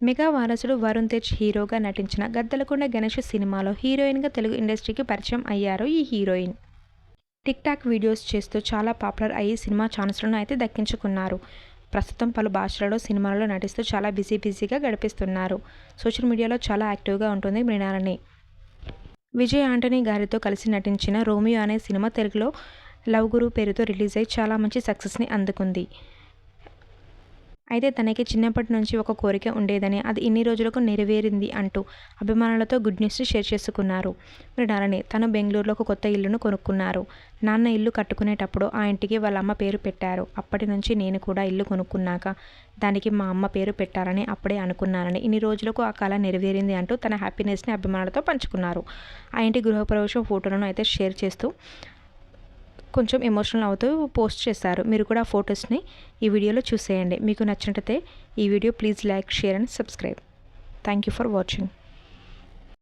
Mega వారసుడు వరుణ్ తేజ్ హీరోగా నటించిన గద్దలకొండ గణేష్ సినిమాలో హీరోయిన్గా తెలుగు ఇండస్ట్రీకి పరిచయం అయ్యారు ఈ హీరోయిన్. టిక్ టాక్ వీడియోస్ చేస్తూ చాలా పాపులర్ అయ్యి సినిమా ఛాన్స్లను అయితే దక్కించుకున్నారు. ప్రస్తుతం పలు భాషలలో సినిమాలలో నటిస్తూ చాలా బిజీ బిజీగా గడిపిస్తున్నారు. సోషల్ మీడియాలో చాలా యాక్టివ్గా ఉంటుంది మృణాలని. విజయ్ ఆంటనీ గారితో కలిసి నటించిన రోమియో అనే సినిమా తెలుగులో లవ్ గురు పేరుతో రిలీజ్ అయ్యి చాలా మంచి సక్సెస్ని అందుకుంది. అయితే తనకి చిన్నప్పటి నుంచి ఒక కోరిక ఉండేదని అది ఇన్ని రోజులకు నెరవేరింది అంటూ అభిమానులతో గుడ్ న్యూస్ని షేర్ చేసుకున్నారు. మృణాలని తను బెంగళూరులో ఒక కొత్త ఇల్లును కొనుక్కున్నారు. నాన్న ఇల్లు కట్టుకునేటప్పుడు ఆ ఇంటికి వాళ్ళ అమ్మ పేరు పెట్టారు. అప్పటి నుంచి నేను కూడా ఇల్లు కొనుక్కున్నాక దానికి మా అమ్మ పేరు పెట్టారని అప్పుడే అనుకున్నానని ఇన్ని రోజులకు ఆ కళ నెరవేరింది అంటూ తన హ్యాపీనెస్ని అభిమానులతో పంచుకున్నారు. ఆ ఇంటి గృహప్రవేశం ఫోటోలను అయితే షేర్ చేస్తూ కొంచెం ఎమోషనల్ అవుతూ పోస్ట్ చేశారు. మీరు కూడా ఆ ఫొటోస్ని ఈ వీడియోలో చూసేయండి. మీకు నచ్చినట్టయితే ఈ video please like share and subscribe. Thank you for watching.